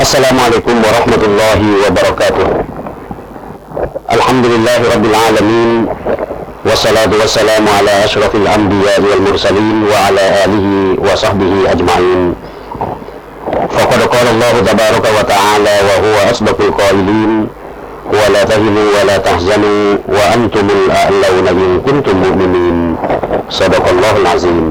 السلام عليكم ورحمة الله وبركاته. الحمد لله رب العالمين والصلاة والسلام على أشرف الأنبياء والمرسلين وعلى آله وصحبه أجمعين. فقد قال الله تبارك وتعالى وهو أصدق القائلين ولا تهنوا ولا تحزنوا وأنتم الأعلون إن كنتم مؤمنين. صدق الله العظيم.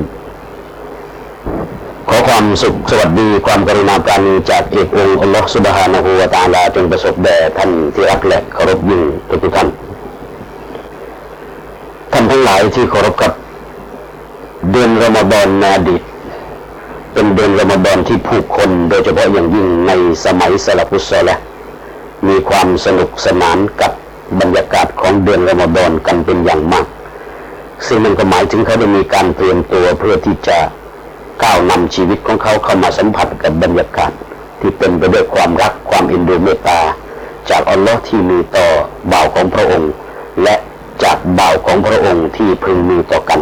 ขอความสุขสวัสดีความกรุณาปราณีจากเอกองค์อัลลอฮฺสุบฮานะฮูวะตาลาจงประสบแด่ท่านที่รักและเคารพยิ่งทุกท่านท่านทั้งหลายที่เคารพกับ เดือนรอมฎอนนอดีตเป็นเดือนรอมฎอนที่ผู้คนโดยเฉพาะอย่างยิ่งในสมัยสลัฟุสละมีความสนุกสนานกับบรรยากาศของเดือนรอมฎอนกันเป็นอย่างมาก ซึ่งมันก็หมายถึงเขาได้มีการเตรียมตัวเพื่อที่จะ ก้าวนำชีวิตของเขาเข้ามาสัมผัสกับบรรยากาศ ที่เป็นไปด้วยความรักความเอ็นดูเมตตา จากอัลลอฮ์ที่มีต่อบ่าวของพระองค์ และจากบ่าวของพระองค์ที่พึงมีต่อกัน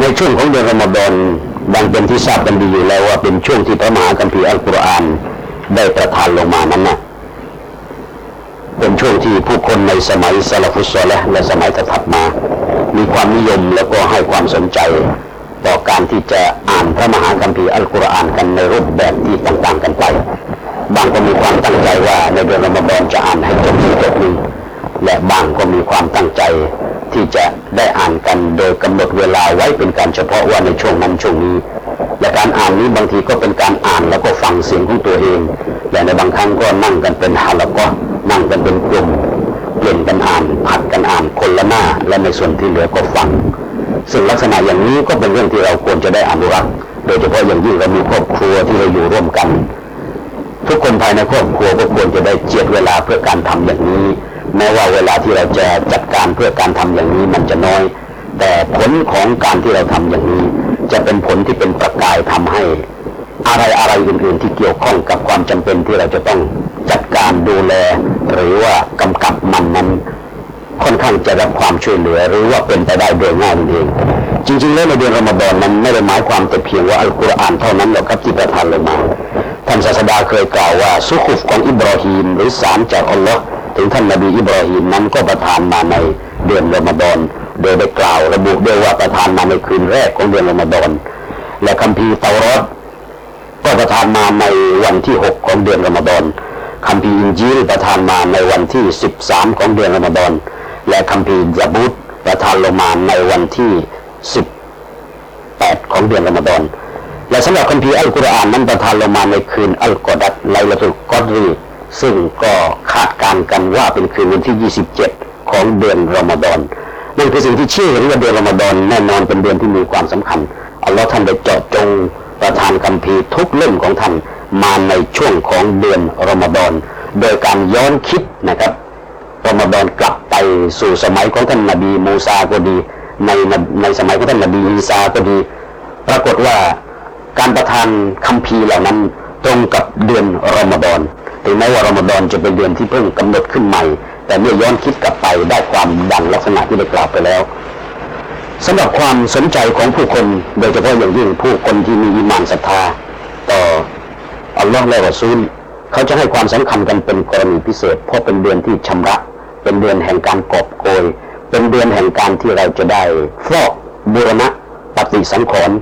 ในช่วงของเดือนรอมฎอนดังเป็นที่ทราบกันดีอยู่แล้วว่าเป็นช่วงที่พระมหาคัมภีร์อัลกุรอานได้ประทานลงมานั้นนะเป็นช่วงที่ผู้คนในสมัยซาลาฟุสซอละและสมัยถัดมา มีความนิยมแล้วก็ให้ความสนใจ ต่อการที่จะอ่านพระมหาคัมภีร์อัลกุรอานกันในรูปแบบที่ต่างๆกันไป บางก็มีความตั้งใจว่าในเดือนรอมฎอนจะอ่านให้จบที่จบหนึ่งและบางก็มีความตั้งใจที่จะได้อ่านกันโดยกำหนดเวลาไว้เป็นการเฉพาะว่าในช่วงนั้นช่วงนี้ และการอ่านนี้บางทีก็เป็นการอ่านแล้วก็ฟังเสียงของตัวเอง และในบางครั้งก็นั่งกันเป็นฮาละก็นั่งกันเป็นกลุ่มเปลี่ยนกันอ่านผัดกันอ่านคนละหน้า และในส่วนที่เหลือก็ฟัง ซึ่งลักษณะอย่างนี้ก็เป็นเรื่องที่เราควรจะได้อนุรักษ์ โดยเฉพาะอย่างยิ่งเรามีครอบครัวที่เราอยู่ร่วมกัน ทุกคนภายในครอบครัวก็ควรจะได้เจียดเวลาเพื่อการทำอย่างนี้ แม้ว่าเวลาที่เราจะจัดการเพื่อการทำอย่างนี้มันจะน้อย แต่ผลของการที่เราทำอย่างนี้ จะเป็นผลที่เป็นประกายทำให้ อะไรอะไรอื่นๆที่เกี่ยวข้องกับความจำเป็นที่เราจะต้องจัดการดูแล หรือว่ากำกับมันนั้น ค่อนข้างจะรับความช่วยเหลือหรือว่าเป็นไปได้โดยง่ายนั่นเอง จริง ๆ แล้วในเดือนรอมฎอนนั้นไม่ได้หมายความแต่เพียงว่าอัลกุรอานเท่านั้นหรอกครับที่ประทานลงมาท่านศาสดาเคยกล่าวว่าสุขุฟของอิบราฮิมหรือสารจากอัลลอฮ์ถึงท่านนบีอิบราฮิมนั้นก็ประทานมาในเดือนรอมฎอนโดยได้กล่าวระบุด้วยว่าประทานมาในคืนแรกของเดือนรอมฎอนและคัมภีร์เตารอดก็ประทานมาในวันที่ 6 ของเดือนรอมฎอนคัมภีร์อินจีลประทานมาในวันที่ 13 ของเดือนรอมฎอน และคัมภีร์ยาบูตประทานลงมาในวันที่ 18 ของเดือนรอมฎอนและสำหรับคัมภีร์อัลกุรอานนั้นประทานลงมาในคืนอัลกอดัตไลลาตุลกอดรีซึ่งก็คาดการกันว่าเป็นคืนวันที่ 27 ของเดือนรอมฎอนนั่นคือสิ่งที่เชื่อเห็นว่าเดือนรอมฎอนแน่นอนเป็นเดือนที่มีความสำคัญอัลลอฮ์ท่านได้เจาะจงประทานคัมภีร์ทุกเล่มของท่านมาในช่วงของเดือนรอมฎอนโดยการย้อนคิดนะครับรอมฎอนกลับ ไปสู่สมัยของท่านนบีมูซาก็ดี ในในสมัยของท่านนบีอีซาก็ดี ปรากฏว่าการประทานคัมภีร์เหล่านั้นตรงกับเดือนรอมฎอนถึงแม้ว่ารอมฎอนจะเป็นเดือนที่เพิ่งกำหนดขึ้นใหม่ แต่เมื่อย้อนคิดกลับไปได้ความดังลักษณะที่ได้กล่าวไปแล้วสำหรับความสนใจของผู้คนโดยเฉพาะอย่างยิ่งผู้คนที่มีอิมานศรัทธาต่ออัลลอฮ์และรอซูลเขาจะให้ความสำคัญกันเป็นกรณีพิเศษเพราะเป็นเดือนที่ชำระ เป็นเดือนแห่งการกอบโกย เป็นเดือนแห่งการที่เราจะได้ฟอกบูรณะปฏิสังขรณ์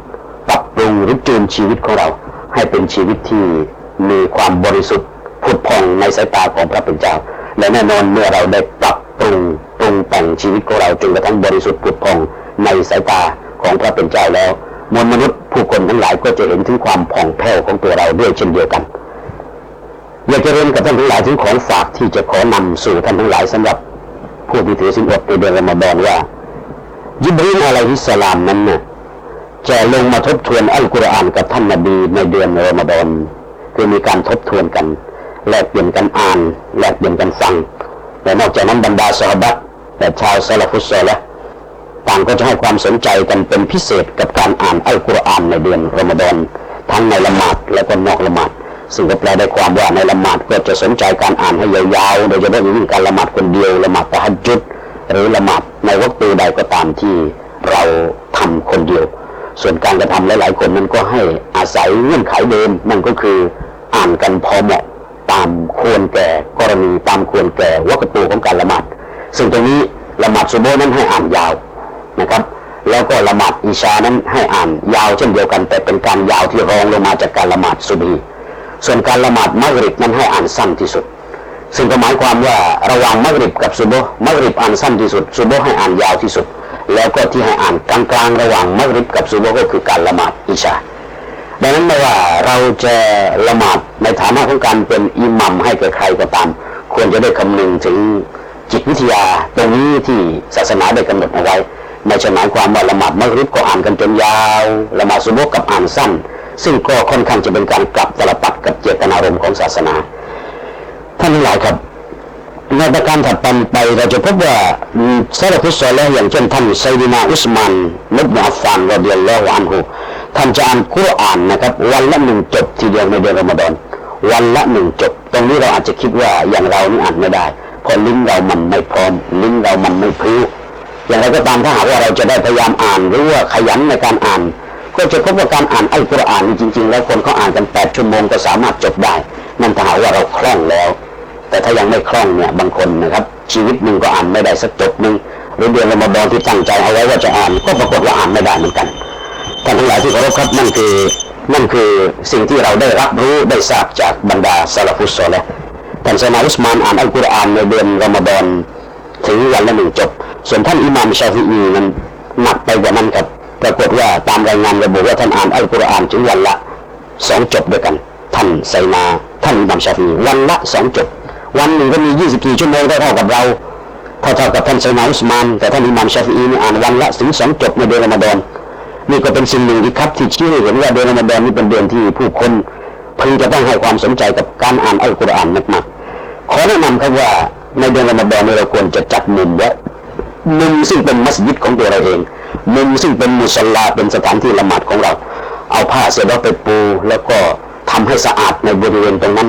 ปรับปรุงหรือจูนชีวิตของเรา ให้เป็นชีวิตที่มีความบริสุทธิ์ผุดพองในสายตาของพระเป็นเจ้า และแน่นอนเมื่อเราได้ปรับปรุงปรุงแต่งชีวิตของเราจนกระทั่งบริสุทธิ์ผุดพองในสายตาของพระเป็นเจ้าแล้วมวลมนุษย์ผู้คนทั้งหลายก็จะเห็นถึงความผ่องแผ้วของตัวเราด้วยเช่นเดียวกัน อยากจะเรียนกับท่านทั้งหลายถึงของฝากที่จะขอนำสู่ท่านทั้งหลายสำหรับผู้ที่ถือสินอดในเดือนรอมฎอนว่ายิบรีลอะลัยฮิสลามนั้นน่ะจะลงมาทบทวนอัลกุรอานกับท่านนบีในเดือนรอมฎอนคือมีการทบทวนกัน แลกเปลี่ยนกันอ่านแลกเปลี่ยนกันฟังและนอกจากนั้นบรรดาสหบัตและชาวซาลฟุสซอละต่างก็จะให้ความสนใจกันเป็นพิเศษกับการอ่านอัลกุรอานในเดือนรอมฎอนทั้งในละหมาดและก็นอกละหมาด ซึ่งก็แปลได้ความว่าในละหมาดก็จะสนใจการอ่านให้ยาวๆ โดยเฉพาะอย่างยิ่งการละหมาดคนเดียวละหมาดตะฮัจจุดหรือละหมาดในวัคตูใดก็ตามที่เราทำคนเดียว ส่วนการกระทำหลายๆคนนั้นก็ให้อาศัยเงื่อนไขเดิมนั่นก็คืออ่านกันพอเหมาะตามควรแก่กรณีตามควรแก่วัคตูของการละหมาดซึ่งตรงนี้ละหมาดซุโบนั้นให้อ่านยาวนะครับแล้วก็ละหมาดอิชานั้นให้อ่านยาวเช่นเดียวกัน แต่เป็นการยาวที่รองลงมาจากการละหมาดซุบี ส่วนการละหมาดมักริบนั้นให้อ่านสั้นที่สุด ซึ่งก็หมายความว่าระหว่างมักริบกับซุโบมักริบอ่านสั้นที่สุดซุโบให้อ่านยาวที่สุด แล้วก็ที่ให้อ่านกลางๆระหว่างมักริบกับซุโบก็คือการละหมาดอิชาดังนั้นไม่ว่าเราจะละหมาดในฐานะของการเป็นอิหมัมให้แก่ใครก็ตาม ควรจะได้คำนึงถึงจิตวิทยาตรงนี้ที่ศาสนาได้กำหนดเอาไว้ไม่ใช่หมายความว่าละหมาดมักริบก็อ่านกันจนยาวละหมาดซุโบกับอ่านสั้น ซึ่งก็ค่อนข้างจะเป็นการกลับตลปัดกับเจตนารมณ์ของศาสนาท่านทั้งหลายครับในประการถัดไปเราจะพบว่าซาลาฟุสซอลและอย่างเช่นท่านไซดีนาอุสมานมุบนาอัฟานรอดิยัลลอฮุอันฮุท่านจะอ่านกุรอานนะครับ วันละหนึ่งจบทีเดียวในเดือนรอมฎอนวันละหนึ่งจบ ตรงนี้เราอาจจะคิดว่าอย่างเรานี่อ่านไม่ได้เพราะลิ้นเรามันไม่พร้อม ลิ้นเรามันไม่พริ้วอย่างไรก็ตามถ้าหากว่าเราจะได้พยายามอ่านหรือว่าขยันในการอ่าน ก็จะพบว่าการอ่านอัลกุรอานจริง ๆ แล้วคนเขาอ่านกันแปดชั่วโมงก็สามารถจบได้ นั่นถ้าหากว่าเราคล่องแล้ว แต่ถ้ายังไม่คล่องเนี่ยบางคนนะครับ ชีวิตหนึ่งก็อ่านไม่ได้สักจบหนึ่งหรือเดือนรอมฎอนที่ตั้งใจเอาไว้ว่าจะอ่านก็ปรากฏว่าอ่านไม่ได้เหมือนกันท่านทั้งหลายที่เคารพครับนั่นคือนั่นคือสิ่งที่เราได้รับรู้ได้ทราบจากบรรดาซาลาฟุสโซและท่านซนาอุสมานอ่านอัลกุรอานในเดือนรอมฎอนถึงวันละหนึ่งจบ ส่วนท่านอิหม่ามชาฟิอีนั้นหนักไปกว่านั้นครับ ว่าตามรายงานระบุว่าท่านอ่านอัลกุรอานถึงวันละสองจบด้วยกัน ท่านไซนาท่านอิหม่ามชาฟีวันละสองจบ วันหนึ่งก็มี 24 ชั่วโมงเท่ากับเราเท่าๆกับท่านไซนาอุสมาน แต่ท่านอิหม่ามชาฟีอีนี่อ่านวันละถึงสองจบในเดือนรอมฎอนนี่ก็เป็นสิ่งหนึ่งที่ครับที่ชี้ให้เห็นว่าเดือนรอมฎอนนี่เป็นเดือนที่ผู้คนพึงจะต้องให้ความสนใจกับการอ่านอัลกุรอานมากๆขอแนะนำครับว่าในเดือนรอมฎอนเราควรจะจัดมุมไว้ มุมซึ่งเป็นมัสยิดของตัวเราเอง มุมซึ่งเป็นมุสลาเป็นสถานที่ละหมาดของเรา เอาผ้าเสด็จไปปู แล้วก็ทำให้สะอาดในบริเวณตรงนั้น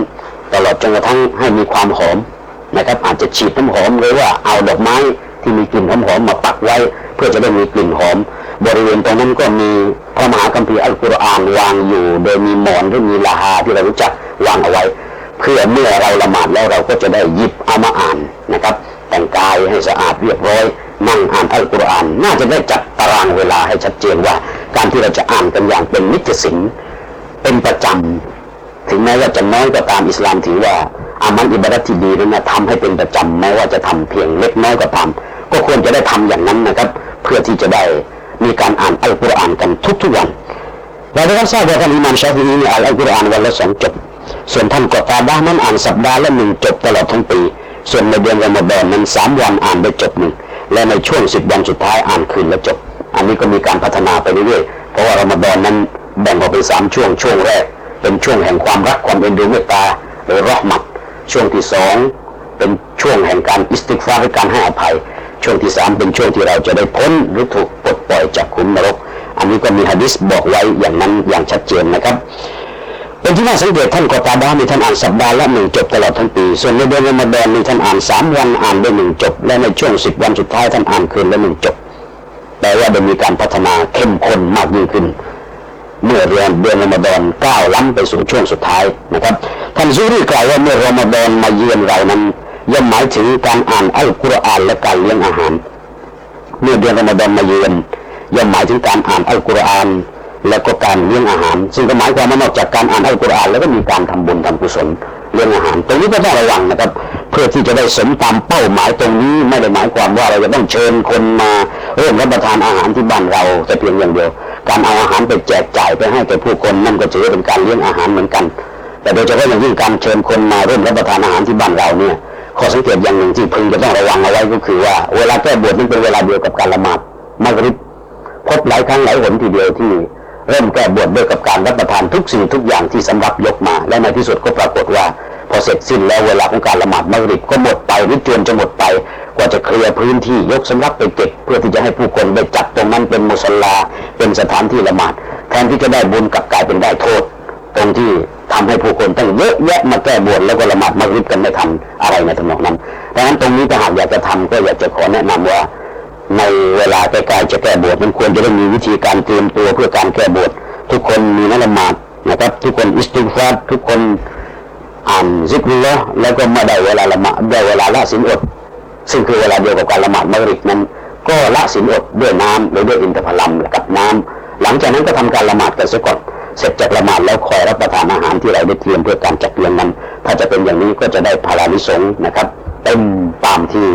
ตลอดจนกระทั่งให้มีความหอมนะครับ อาจจะฉีดน้ำหอมหรือว่าเอาดอกไม้ที่มีกลิ่นหอมๆมาปักไว้ เพื่อจะได้มีกลิ่นหอม บริเวณตรงนั้นก็มีพระมหาคัมภีร์อัลกุรอานวางอยู่ โดยมีหมอนหรือมีลาฮาที่เรารู้จักวางเอาไว้ เพื่อเมื่อเราละหมาดแล้วเราก็จะได้หยิบเอามาอ่านนะครับ แต่งกายให้สะอาดเรียบร้อย นั่งอ่านอัลกุรอานน่าจะได้จัดตารางเวลาให้ชัดเจนว่า การที่เราจะอ่านกันอย่างเป็นนิจสินเป็นประจำถึงแม้ว่าจะน้อยก็ตามอิสลามถือว่าอามันอิบาดัตที่ดีนั้นนะทำให้เป็นประจำแม้ว่าจะทำเพียงเล็กน้อยก็ตามก็ควรจะได้ทำอย่างนั้นนะครับ เพื่อที่จะได้มีการอ่านอัลกุรอานกันทุกๆวันเราได้รับทราบว่าท่านอิหม่ามชาฟีอีเนี่อ่านอัลกุรอานวันละสองจบส่วนท่านกอตาดานั้นอ่านสัปดาห์ละหนึ่งจบตลอดทั้งปี ส่วนในเดือนรอมฎอนนั้นสามวันอ่านได้จบหนึ่ง และในช่วงสิบวันสุดท้ายอ่านคืนและจบ อันนี้ก็มีการพัฒนาไปเรื่อยๆ เพราะว่ารอมฎอนนั้นแบ่งออกเป็นสามช่วงช่วงแรก เป็นช่วงแห่งความรักความเอ็นดูเมตตาหรือรอหมัตช่วงที่สองเป็นช่วงแห่งการอิสติกฟาร์การให้อภัย ช่วงที่สามเป็นช่วงที่เราจะได้พ้นหรือถูกปลดปล่อยจากขุมนรก อันนี้ก็มีฮะดิษบอกไว้อย่างนั้นอย่างชัดเจนนะครับ เป็นที่น่าสังเกตท่านกอตาดามีท่านอ่านสัปดาห์ละหนึ่งจบตลอดทั้งปี ส่วนในเดือนรอมฎอนมีท่านอ่านสามวันอ่านได้หนึ่งจบ และในช่วงสิบวันสุดท้ายท่านอ่านคืนละหนึ่งจบแปลว่าได้มีการพัฒนาเข้มข้นมากยิ่งขึ้น เมื่อเดือนเดือนรอมฎอนก้าวล้ำไปสู่ช่วงสุดท้ายนะครับท่านซูรีกล่าวว่าเมื่อรอมฎอนมาเยือนเรานั้นย่อมหมายถึงการอ่านอัลกุรอานและการเลี้ยงอาหาร เมื่อเดือนรอมฎอนมาเยือนย่อมหมายถึงการอ่านอัลกุรอาน และก็การเลี้ยงอาหาร ซึ่งก็หมายความว่านอกจากการอ่านอัลกุรอานแล้วก็มีการทำบุญทำกุศลเลี้ยงอาหาร ตรงนี้ก็ต้องระวังนะครับ เพื่อที่จะได้สมตามเป้าหมายตรงนี้ไม่ได้หมายความว่าเราจะต้องเชิญคนมาร่วมรับประทานอาหารที่บ้านเราแต่เพียงอย่างเดียว การเอาอาหารไปแจกจ่ายไปให้แก่ผู้คนนั่นก็ถือเป็นการเลี้ยงอาหารเหมือนกัน แต่โดยเฉพาะอย่างยิ่งการเชิญคนมาร่วมรับประทานอาหารที่บ้านเราเนี่ยข้อสังเกตอย่างหนึ่งที่พึงจะต้องระวังเอาไว้ก็คือว่า เวลาแก้บวชนั้นเป็นเวลาเดียวกับการละหมาดมักริบพบหลายครั้งหลายหนทีเดียวที่ เริ่มแก้บวชด้วยกับการรับประทานทุกสิ่งทุกอย่างที่สำรับยกมา และในที่สุดก็ปรากฏว่า พอเสร็จสิ้นแล้วเวลาของการละหมาดมักริบก็หมดไปหรือจวนจะหมดไป กว่าจะเคลียร์พื้นที่ยกสำรับไปเก็บเพื่อที่จะให้ผู้คนได้จัดตรงนั้นเป็นมุสลาเป็นสถานที่ละหมาดแทนที่จะได้บุญกลับกลายเป็นได้โทษ ตรงที่ทำให้ผู้คนต้องเยอะแยะมาแก้บวชแล้วก็ละหมาดมักริบกันไม่ทันอะไรในทำนองนั้นดังนั้นตรงนี้ถ้าหากอยากจะทำก็อยากจะขอแนะนำว่า ในเวลาใกล้ๆจะแก้บวชมันควรจะได้มีวิธีการเตรียมตัวเพื่อการแก้บวชทุกคนมีนัละหมาดนะครับ ทุกคนอิสติฟาร์ทุกคนอ่านซิกรุลลอฮ์แล้วก็มื่อได้เวลาละหมาดได้เวลาละสินอด ซึ่งคือเวลาเดียวกับการละหมาดมัริบนั้น ก็ละสินอดด้วยน้ำหรือด้วยอินทผลัมกับน้ำหลังจากนั้นก็ทำการละหมาดกันเสียก่อนเสร็จจากละหมาดแล้วคอยรับประทานอาหารที่เราได้เตรียมเพื่อการจัดเลี้ยงนั้น ถ้าจะเป็นอย่างนี้ก็จะได้พลานิสงนะครับเต็มตามที่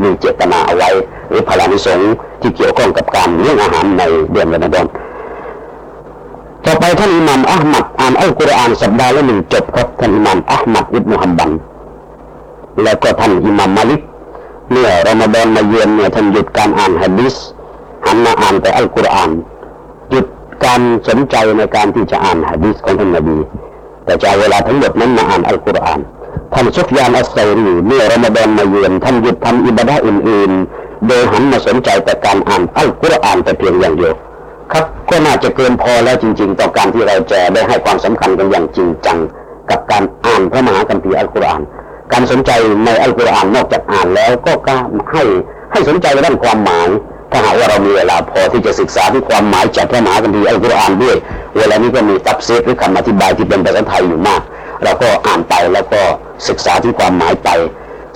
มีเจตนาเอาไว้ หรือพลานิสงส์ที่เกี่ยวข้องกับการเลี้ยงอาหารในเดือนรอมฎอนต่อไปท่านอิหม่ามอัลมัดอ่านอัลกุรอานสัปดาห์ละหนึ่งจบครับท่านอิหม่ามอัลมัดอิบนุฮัมบันแล้วก็ท่านอิหม่ามมาลิกเมื่อรอมฎอนมาเยือนเนี่ยท่านหยุดการอ่านฮะดิษหันมาอ่านแต่อัลกุรอานหยุดการสนใจในการที่จะอ่านฮะดิษของท่านนบีแต่จะเอาเวลาทั้งหมดนั้นมาอ่านอัลกุรอาน ท่านซุฟยานอัสไซรีเมื่อรอมฎอนมาเยือนท่านหยุดทำอิบาดะอื่นๆ โดยหันมาสนใจแต่การอ่านอัลกุรอานแต่เพียงอย่างเดียว ครับก็น่าจะเกินพอแล้วจริง ๆ ต่อการที่เราจะได้ให้ความสำคัญกันอย่างจริงจัง กับการอ่านพระมหาคัมภีร์อัลกุรอาน การสนใจในอัลกุรอานนอกจากอ่านแล้วก็กล้าให้ให้สนใจในด้านความหมายถ้าหากว่าเรามีเวลาพอที่จะศึกษาที่ความหมายจากพระมหาคัมภีร์อัลกุรอานด้วย เวลานี้ก็มีตับเซีดหรือคำอธิบายที่เป็นภาษาไทยอยู่มาก เราก็อ่านไปแล้วก็ศึกษาที่ความหมายไป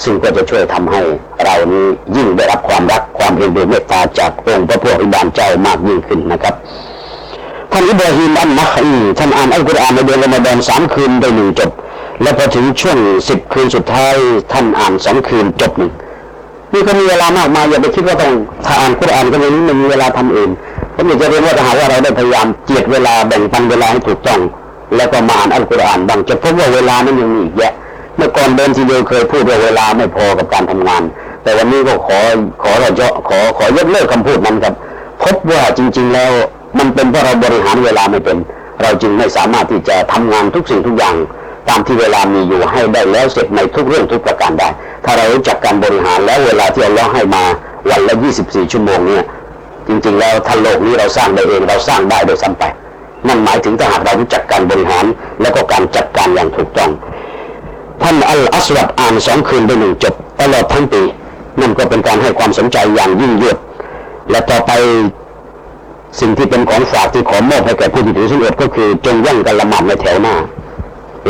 ซึ่งก็จะช่วยทำให้เรานี้ยิ่งได้รับความรักความเอ็นดูเมตตาจากองค์พระผู้อภิบาลเจ้ามากยิ่งขึ้นนะครับท่านอิบราฮิมอันนักอีท่านอ่านอัลกุรอานในเดือนรอมฎอนสามคืนได้หนึ่งจบ แล้วพอถึงช่วงสิบคืนสุดท้ายท่านอ่านสองคืนจบหนึ่งนี่ก็มีเวลามากมายอย่าไปคิดว่าต้องถ้าอ่านกุรอานก็ไม่ม่มีเวลาทำเองผมอยากจะเรียนว่าถ้าหากว่าเราได้พยายามเจียดเวลาแบ่งปันเวลาให้ถูกต้อง แล้วก็มาอ่านอัลกุรอานบางจะพบว่าเวลานั้นยังมีอีกแยะ เมื่อก่อนเดินทีเดียวเคยพูดว่าเวลาไม่พอกับการทำงาน แต่วันนี้ก็ขอขอเราเจาะขอขอยกเลิกคำพูดนั้นครับ พบว่าจริง ๆ แล้วมันเป็นเพราะเราบริหารเวลาไม่เป็น เราจึงไม่สามารถที่จะทำงานทุกสิ่งทุกอย่างตามที่เวลามีอยู่ให้ได้แล้วเสร็จในทุกเรื่องทุกประการได้ ถ้าเรารู้จักการบริหารแล้วเวลาที่เราให้มาวันละ 24 ชั่วโมงเนี่ย จริง ๆ แล้วถ้าโลกนี้เราสร้างได้เองเราสร้างได้โดยซ้ำไป นั่นหมายถึงถ้าหากเรารู้จักการบริหารแล้วก็การจัดการอย่างถูกต้อง ท่านอัลอัสวัดอ่านสองคืนได้หนึ่งจบตลอดทั้งปีนั่นก็เป็นการให้ความสนใจอย่างยิ่งยวดและต่อไปสิ่งที่เป็นของฝากที่ขอมอบให้แก่ผู้ที่ถือสินอดก็คือ จงย่างกันละหมาดในแถวหน้า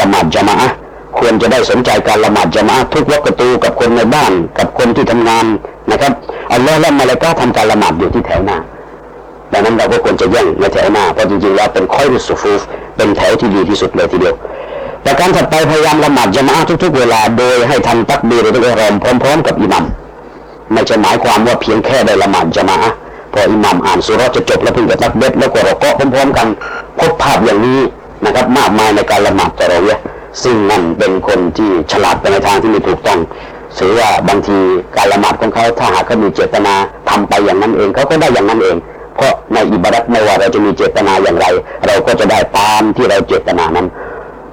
ละหมาดจามะอะควรจะได้สนใจการละหมาดจามะทุกวักตูกับคนในบ้าน กับคนที่ทำงานนะครับอัลลอฮ์และมาลลิกะฮ์ทำการละหมาดอยู่ที่แถวหน้า ดังนั้นเราก็ควรจะแย่งในแถวหน้าเพราะจริงๆแล้วเป็นคอยรุสุฟูฟเป็นแถวที่ดีที่สุดเลยทีเดียวแต่การถัดไปพยายามละหมาดจามะอะห์ทุกๆ เวลาโดยให้ทันตักบีรทุกอารมพร้อมๆ กับอิหมัมไม่จะหมายความว่าเพียงแค่ได้ละหมาดจามะอะห์พออิหมัมอ่านสุราะห์จะจบแล้วเพิ่งจะตักเบ็ดแล้วก็รอกะพร้อมๆ กันพบภาพอย่างนี้นะครับมากมายในการละหมาดตะเราะเวียห์ซึ่งนั่นเป็นคนที่ฉลาดไปในทางที่ไม่ถูกต้องถือว่าบางทีการละหมาดของเขาถ้าหากเขามีเจตนาทำไปอย่างนั้นเองเขาก็ได้อย่างนั้นเอง เพราะในอิบาดัตไม่ว่าเราจะมีเจตนาอย่างไร เราก็จะได้ตามที่เราเจตนานั้น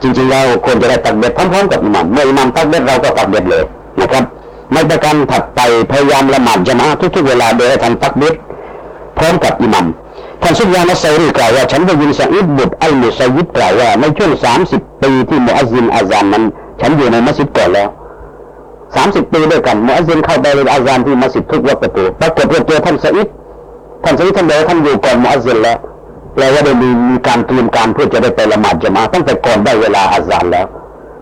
จริงๆแล้วควรจะได้ตักเบ็ดพร้อมๆกับอิหมัมเมื่ออิหมัมตักเบ็ดเราก็ตักเบ็ดเลยนะครับในประการถัดไปพยายามละหมาดจามะอะห์ทุกๆเวลาโดยทันตักเบ็ดพร้อมกับอิหมัมท่านสุลยานัสไซรีกล่าวว่าฉันได้ยินซะอิดบุตรอัลมุซัยยิดกล่าวว่าในช่วง30ปีที่มุอัซซินอาซานนั้นฉันอยู่ในมัสยิดก่อนแล้ว30ปีด้วยกันมุอัซซินเข้าไปในอาซานที่มัสยิดทุกวักตูปรากฏว่าเจอท่านซะอิด ท่านสวิท่านบอกว่าท่านอยู่ก่อนมุอัซซินแล้วแปลว่าได้มีมีการเตรียมการเพื่อจะได้ไปละหมาดจะมาตั้งแต่ก่อนได้เวลาอาซานแล้ว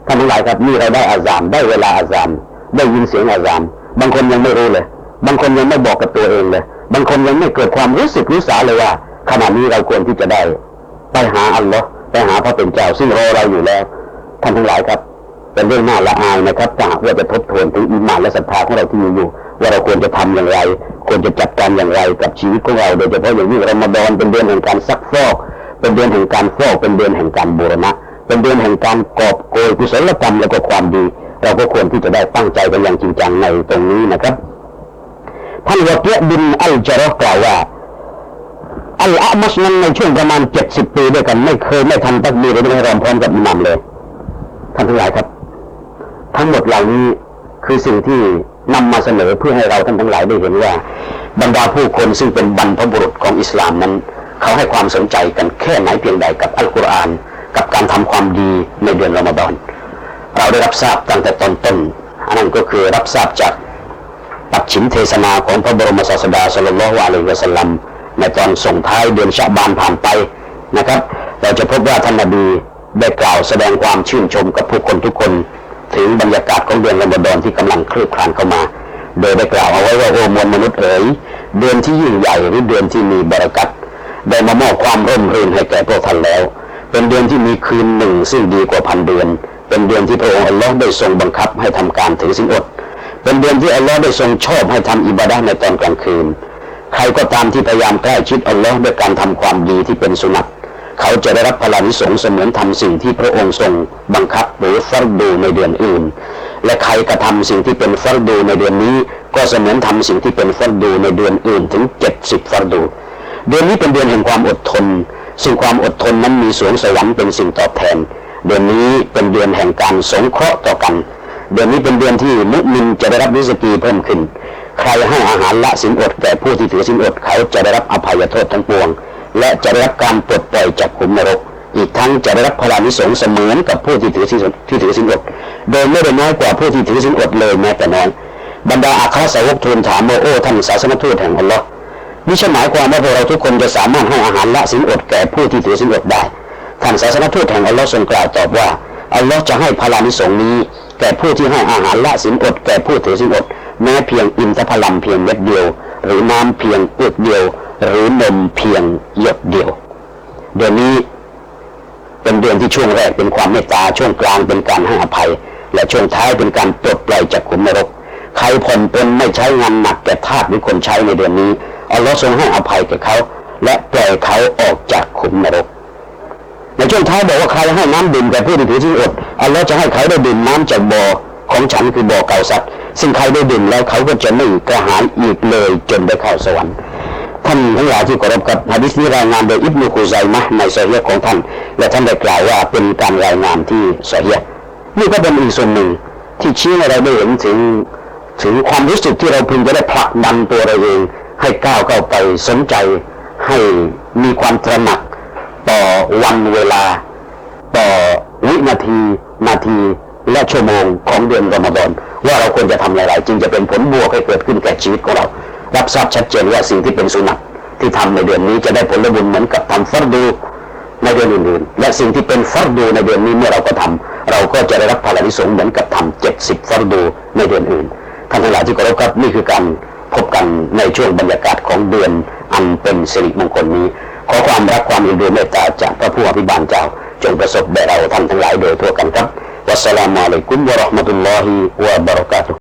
ท่านทั้งหลายครับนี่เราได้อาซานได้เวลาอาซานได้ยินเสียงอาซานบางคนยังไม่รู้เลย บางคนยังไม่บอกกับตัวเองเลย บางคนยังไม่เกิดความรู้สึกรู้สาเลยว่าขณะนี้เราควรที่จะได้ไปหาอัลลอฮ์ไปหาพระเป็นเจ้าซึ่งรอเราอยู่แล้วท่านทั้งหลายครับเป็นเรื่องน่าละอายนะครับถ้ากว่าจะทบทวนถึงอีหมานและศรัทธาของเราที่มีอยู่ ว่าเราควรจะทำอย่างไร ควรจะจัดการอย่างไรกับชีวิตของเรา โดยเฉพาะอย่างยิ่งรอมฎอนเป็นเดือนแห่งการซักฟอก เป็นเดือนแห่งการฟอกเป็นเดือนแห่งการบูรณะ เป็นเดือนแห่งการกอบโกยกุศลกรรมและก็ความดี เราก็ควรที่จะได้ตั้งใจกันอย่างจริงจังในตรงนี้นะครับท่านวะเกียบินอัลจาระห์กล่าวว่าอัลอามัสนั้นในช่วงประมาณเจ็ดสิบปีด้วยกัน ไม่เคยไม่ทันตักบีรไม่รอมพร้อมกับอิหมัมเลยท่านทั้งหลายครับ ทั้งหมดเหล่านี้คือสิ่งที่ นำมาเสนอเพื่อให้เราท่านทั้งหลายได้เห็นว่า บรรดาผู้คนซึ่งเป็นบรรพบุรุษของอิสลามนั้น เขาให้ความสนใจกันแค่ไหนเพียงใดกับอัลกุรอาน กับการทำความดีในเดือนรอมฎอนเราได้รับทราบตั้งแต่ตอนต้นอันนั้นก็คือรับทราบจากปัจฉิมเทศนาของพระบรมศาสดาสัลลัลลอฮุอะลัยวะสัลลัมในตอนส่งท้ายเดือนชะบานผ่านไปนะครับ เราจะพบว่าท่านนบีได้กล่าวแสดงความชื่นชมกับผู้คนทุกคน ถึงบรรยากาศของเดือนรอมฎอนที่กำลังคลืบคลานเข้ามา โดยได้กล่าวเอาไว้ว่าโอ้มวลมนุษย์เอ๋ยเดือนที่ยิ่งใหญ่หรือเดือนที่มีบารักัตได้มามอบความร่มรื่นให้แก่พวกท่านแล้ว เป็นเดือนที่มีคืนหนึ่งซึ่งดีกว่าพันเดือน เป็นเดือนที่พระองค์อัลลอฮ์ได้ทรงบังคับให้ทำการถือศีลอด เป็นเดือนที่อัลลอฮ์ได้ทรงชอบให้ทำอิบาดะห์ในตอนกลางคืน ใครก็ตามที่พยายามใกล้ชิดอัลลอฮ์ด้วยการทำความดีที่เป็นสุนัต เขาจะได้รับพลานิสงส์เสมือนทำสิ่งที่พระองค์ทรงบังคับหรือฟัรดูในเดือนอื่น และใครกระทำสิ่งที่เป็นฟัรดูในเดือนนี้ ก็เสมือนทำสิ่งที่เป็นฟัรดูในเดือนอื่นถึงเจ็ดสิบฟัรดู เดือนนี้เป็นเดือนแห่งความอดทน ซึ่งความอดทนนั้นมีสวงสวรรค์เป็นสิ่งตอบแทน เดือนนี้เป็นเดือนแห่งการสงเคราะห์ต่อกัน เดือนนี้เป็นเดือนที่มุสลิมจะได้รับริสกีเพิ่มขึ้น ใครให้อาหารละสินอดแก่ผู้ที่ถือสินอดเขาจะได้รับอภัยโทษทั้งปวง และจะได้รับการปลดปล่อยจากขุมนรก อีกทั้งจะได้รับพลานิสงส์เสมือนกับผู้ที่ถือสินอดที่ถือสินอดโดยไม่ได้น้อยกว่าผู้ที่ถือสินอดเลยแม้แต่น้อยบรรดาอาคาสาวกทูลถามว่าโอท่านศาสนทูตแห่งอัลลอฮ์นี่ใช่หมายความว่าพวกเราทุกคนจะสามารถให้อาหารละสินอดแก่ผู้ที่ถือสินอดได้ท่านศาสนทูตแห่งอัลลอฮ์ทรงกล่าวตอบว่าอัลลอฮ์จะให้พลานิสงส์นี้ แก่ผู้ที่ให้อาหารละสินอดแก่ผู้ถือสินอดแม้เพียงอินทผลัมเพียงเม็ดเดียว หรือน้ำเพียงเอือกเดียว หรือนมเพียงหยดเดียว เดือนนี้เป็นเดือนที่ช่วงแรกเป็นความเมตตาช่วงกลางเป็นการให้อภัย และช่วงท้ายเป็นการปลดปล่อยจากขุมนรก ใครผ่อนปลนไม่ใช้งานหนักแก่ทาสหรือคนใช้ในเดือนนี้อัลลอฮ์ทรงให้อภัยแก่เขา และปล่อยเขาออกจากขุมนรก ในช่วงท้ายบอกว่าใครให้น้ำดื่มแก่ผู้ที่ถือที่อดอัลลอฮ์จะให้เขาได้ดื่มน้ำจากบ่อของฉันคือบ่อเก่าสัตว์ซึ่งใครได้ดื่มแล้วเขาก็จะไม่กระหายอีกเลยจนได้เข้าสวรรค์ ท่านทั้งหลายที่เคารพกับฮะดิษนี้รายงานโดยอิบนุคุไซมะในโซเฮียของท่าน และท่านได้กล่าวว่าเป็นการรายงานที่โซเฮียนี่ก็เป็นอีกส่วนหนึ่งที่ชี้ให้เราได้เห็นถึงถึงความรู้สึกที่เราพึงจะได้ผลักดันตัวเราเองให้ก้าวเข้าไปสนใจ ให้มีความตระหนักต่อวันเวลา ต่อวินาที นาทีและชั่วโมงของเดือนรอมฎอนว่าเราควรจะทำอะไรๆจึงจะเป็นผลบวกให้เกิดขึ้นแก่ชีวิตของเรา รับทราบชัดเจนว่าสิ่งที่เป็นสุนัตที่ทำในเดือนนี้จะได้ผลบุญเหมือนกับทำฟัรดูในเดือนอื่นๆ และสิ่งที่เป็นฟัรดูในเดือนนี้เมื่อเราก็ทำเราก็จะได้รับพลานิสงเหมือนกับทำเจ็ดสิบฟัรดูในเดือนอื่นท่านทั้งหลายที่เคารพครับนี่คือการพบกันในช่วงบรรยากาศของเดือนอันเป็นสิริมงคลนี้ ขอความรักความอ็นดูเมตตาจากพระผู้อภิบาลเจ้า จงประสบแด่เราท่านทั้งหลายโดยทั่วกันครับวัสสลามุอะลัยกุมวะราะห์มะตุลลอฮิวะบะเราะกาตุ